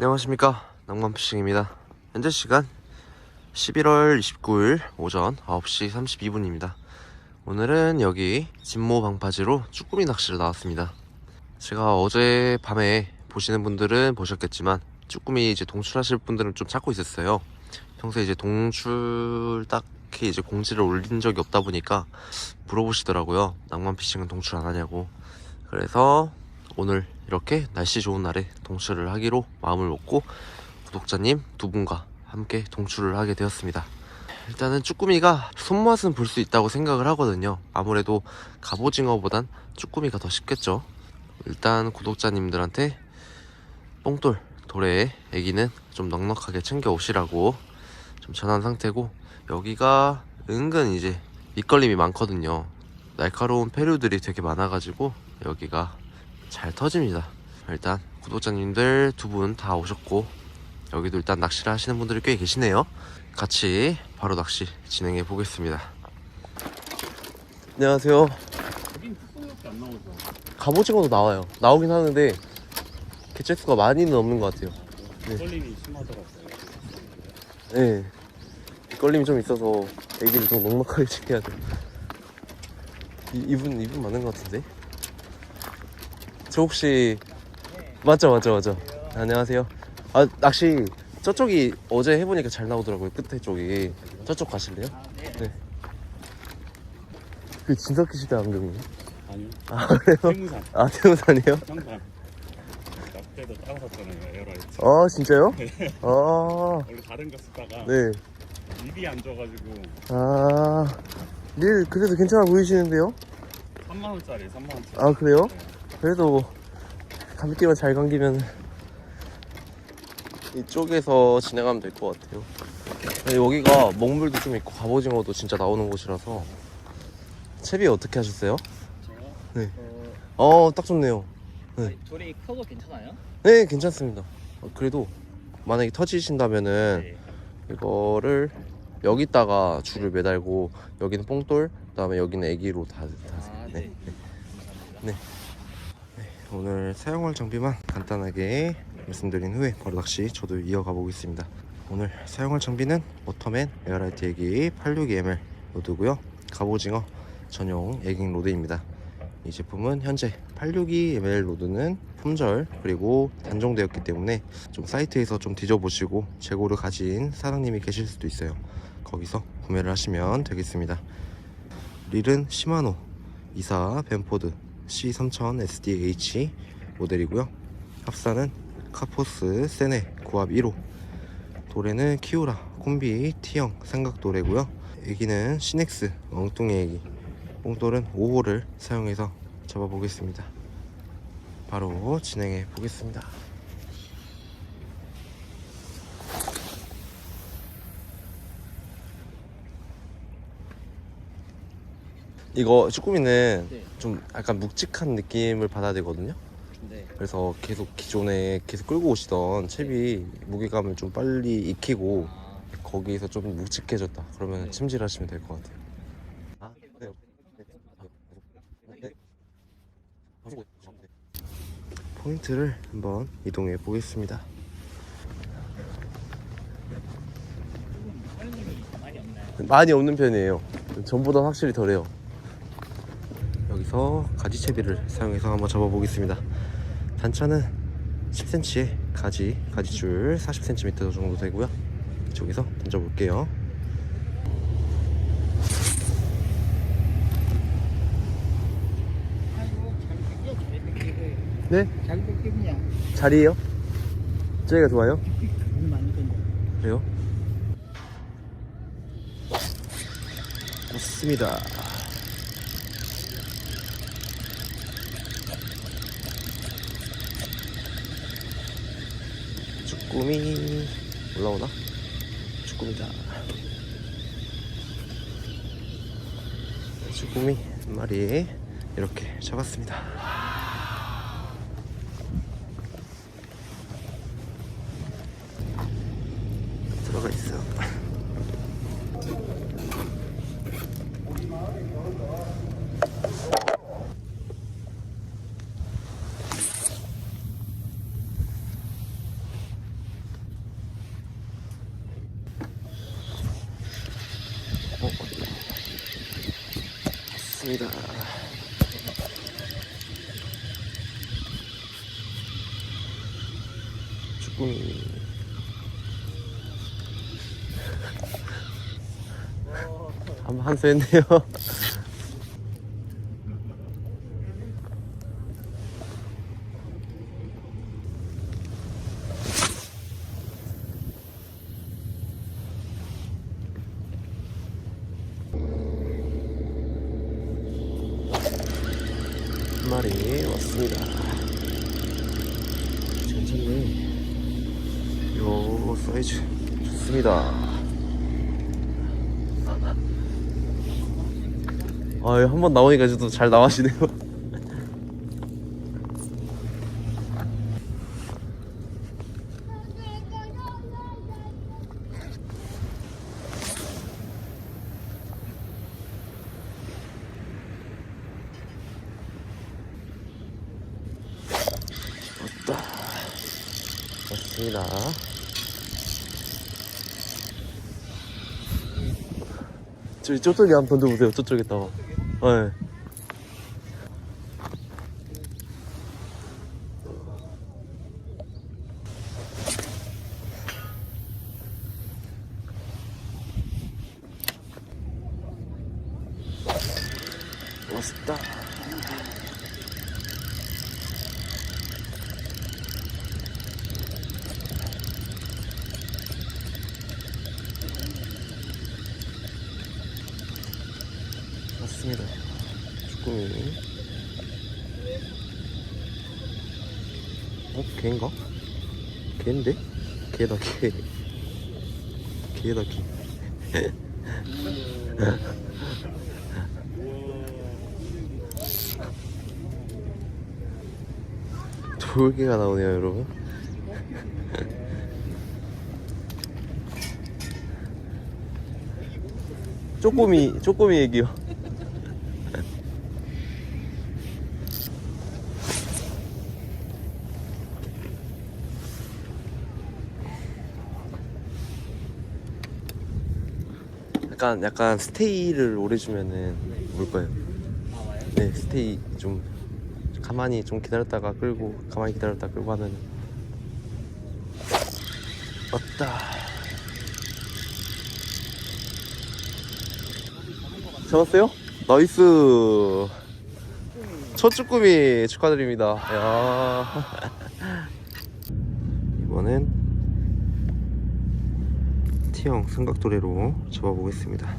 안녕하십니까. 낭만피싱입니다. 현재 시간 11월 29일 오전 9시 32분입니다. 오늘은 여기 진모 방파제로 쭈꾸미 낚시를 나왔습니다. 제가 어제 밤에 보시는 분들은 보셨겠지만 쭈꾸미 이제 동출하실 분들은 좀 찾고 있었어요. 평소에 이제 동출 딱히 이제 공지를 올린 적이 없다 보니까 물어보시더라고요. 낭만피싱은 동출 안 하냐고. 그래서 오늘 이렇게 날씨 좋은 날에 동출을 하기로 마음을 먹고 구독자님 두 분과 함께 동출을 하게 되었습니다. 일단은 쭈꾸미가 손맛은 볼 수 있다고 생각을 하거든요. 아무래도 갑오징어보단 쭈꾸미가 더 쉽겠죠. 일단 구독자님들한테 뽕돌 돌에 애기는 좀 넉넉하게 챙겨 오시라고 좀 전한 상태고 여기가 은근 이제 밑걸림이 많거든요. 날카로운 페류들이 되게 많아가지고 여기가 잘 터집니다. 일단 구독자님들 두 분 다 오셨고 여기도 일단 낚시를 하시는 분들이 꽤 계시네요. 같이 바로 낚시 진행해 보겠습니다. 안녕하세요. 갑오징어도 나와요. 나오긴 하는데 개체수가 많이는 없는 것 같아요. 네. 떨림이 심하더라고요. 네. 걸림이 좀 있어서 애기를 좀 넉넉하게 챙겨야 돼. 이, 이분 이분 맞는 것 같은데? 저 혹시 맞죠 맞죠 맞죠. 안녕하세요. 아 낚시 저쪽이 어제 해보니까 잘 나오더라고요 끝에 쪽이 저쪽 가실래요? 네. 그 진석기 시대 안경이에요? 아니요. 아 그래요? 세무산. 아 태우산이에요? 항상. 나 때도 따라섰잖아요, 에어라이트. 아 진짜요? 아 원래 다른 거 쓰다가 네. 입이 안 져가지고 아, 릴 그래도 괜찮아 보이시는데요? 3만 원짜리, 3만 원짜리. 아, 그래요? 그래도 감기만 잘 감기면 이쪽에서 진행하면 될 것 같아요. 여기가 먹물도 좀 있고 갑오징어도 진짜 나오는 곳이라서 채비 어떻게 하셨어요? 네. 어, 어, 딱 좋네요. 네. 돌이 커도 괜찮아요? 네, 괜찮습니다. 어, 그래도 만약에 터지신다면은 네. 이거를 여기다가 줄을 매달고 여기는 뽕돌, 그다음에 여기는 애기로 다 다세요. 아, 네. 네. 오늘 사용할 장비만 간단하게 말씀드린 후에 바로 낚시 저도 이어가 보겠습니다. 오늘 사용할 장비는 워터맨 에어라이트 애기 862ml 로드고요. 갑오징어 전용 애깅 로드입니다. 이 제품은 현재 862ml 로드는 품절 그리고 단종되었기 때문에 좀 사이트에서 좀 뒤져보시고 재고를 가진 사장님이 계실 수도 있어요. 거기서 구매를 하시면 되겠습니다. 릴은 시마노 24 벤포드 C3000 SDH 모델이고요. 합사는 카포스 세네 9합 1호 도래는 키우라 콤비 T형 삼각도래고요. 애기는 시넥스 엉뚱이 애기 뽕돌은 5호를 사용해서 잡아보겠습니다. 바로 진행해 보겠습니다. 이거 쭈꾸미는 네. 좀 약간 묵직한 느낌을 받아야 되거든요. 네. 그래서 계속 기존에 계속 끌고 오시던 채비 무게감을 좀 빨리 익히고 아, 거기서 좀 묵직해졌다. 그러면 네. 찜질하시면 될 것 같아요. 아, 네. 네. 포인트를 한번 이동해 보겠습니다. 많이 없는 편이에요. 전보다 확실히 덜해요. 여기서 가지채비를 사용해서 한번 잡아보겠습니다. 단차는 10cm에 가지, 가지줄 40cm 정도 되고요. 뺏겨 잘 뺏기고 네? 자리에요? 저희가 좋아요? 던져 그래요? 맞습니다. 쭈꾸미 올라오나? 쭈꾸미다. 쭈꾸미 한 마리 이렇게 잡았습니다. 들어가 있어. 왔습니다. 쭈꾸미. 한, 한수 했네요. 한 왔습니다. 괜찮네. 요 사이즈 좋습니다. 아, 한 번 나오니까 저도 잘 나와시네요. 왔다. 왔습니다. 저기 저쪽에 한 번 던져보세요. 저쪽에 다가. 네. 왔다. 쭈꾸미. 어, 개인가? 개인데? 개다, 개. 개다, 개. 돌개가 나오네요, 여러분. 쪼꼬미, 쪼꼬미 얘기요. 약간 약간 스테이를 오래 주면은 물 거예요. 네, 스테이 좀 가만히 좀 기다렸다가 끌고 가만히 기다렸다가 끌고 하면 왔다. 잡았어요? 나이스. 첫 쭈꾸미 축하드립니다. 야. 이번엔 T형 삼각도래로 잡아보겠습니다.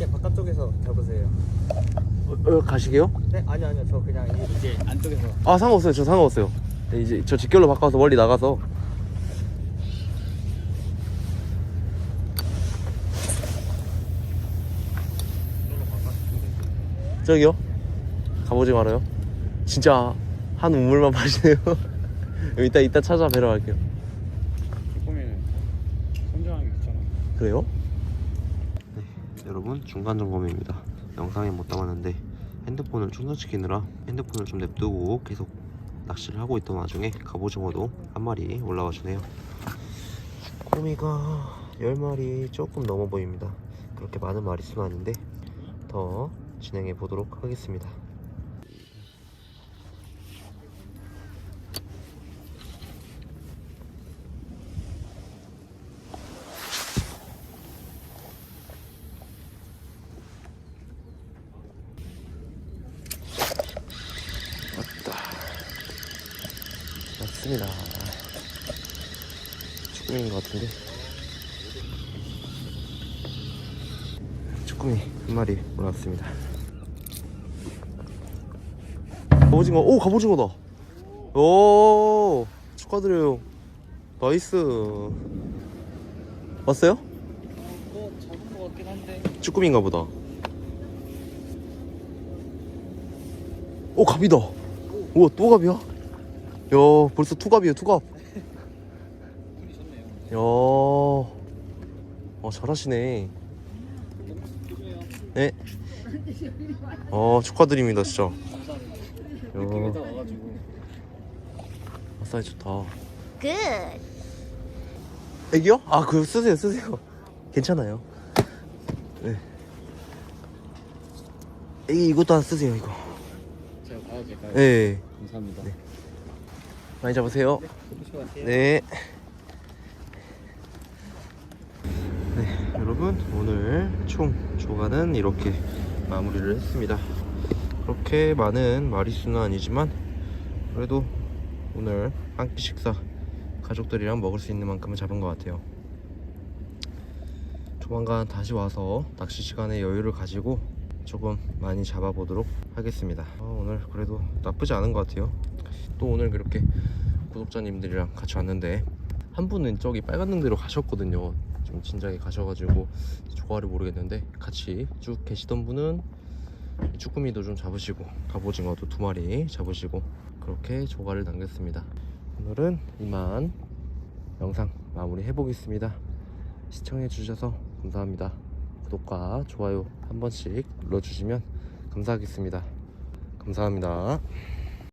이제 바깥쪽에서 잡으세요. 어, 어, 가시게요? 네, 아니요, 아니요. 저 그냥 이제 안쪽에서. 아 상관없어요 저 상관없어요 네, 이제 저 직결로 바꿔서 멀리 나가서 저기요? 가보지 말아요 진짜 한 우물만 파시네요 이따 이따 찾아 뵈러 갈게요 쭈꾸미는 선정하기 귀찮아. 그래요? 네 여러분 중간 점검입니다 영상에 못 담았는데 핸드폰을 충전시키느라 핸드폰을 좀 냅두고 계속 낚시를 하고 있던 와중에 갑오징어도 한 마리 올라와 주네요. 꼬미가 10마리 조금 넘어 보입니다. 그렇게 많은 마리수는 아닌데 더 진행해 보도록 하겠습니다 맞습니다. 쭈꾸미인 것 같은데. 쭈꾸미 한 마리 올라왔습니다. 갑오징어. 오 갑오징어다. 오 축하드려요. 나이스. 왔어요? 쭈꾸미인가 보다. 오 갑이다. 우와 또 갑이야? 야 벌써 투갑이에요 투갑 좋네요. 야, 어 잘하시네. 네. 어 축하드립니다 진짜. 감사합니다. 와가지고. 아싸이 좋다. Good. 애기요? 아 그거 쓰세요 쓰세요. 괜찮아요. 네. 애기 이것도 하나 쓰세요 이거. 제가 봐도 될까요? 네. 감사합니다. 네. 많이 잡으세요. 같아요. 네. 네, 여러분 오늘 총 조가는 이렇게 마무리를 했습니다. 그렇게 많은 마리수는 아니지만 그래도 오늘 한 끼 식사 가족들이랑 먹을 수 있는 만큼은 잡은 것 같아요. 조만간 다시 와서 낚시 시간에 여유를 가지고 조금 많이 잡아보도록 하겠습니다. 어, 오늘 그래도 나쁘지 않은 것 같아요. 또 오늘 그렇게 구독자님들이랑 같이 왔는데 한 분은 저기 빨간 능대로 가셨거든요. 좀 진작에 가셔가지고 조화를 모르겠는데 같이 쭉 계시던 분은 쭈꾸미도 좀 잡으시고 갑오징어도 두 마리 잡으시고 그렇게 조가를 남겼습니다. 오늘은 이만 영상 마무리 해보겠습니다. 시청해 주셔서 감사합니다. 구독과 좋아요 한 번씩 눌러주시면 감사하겠습니다. 감사합니다.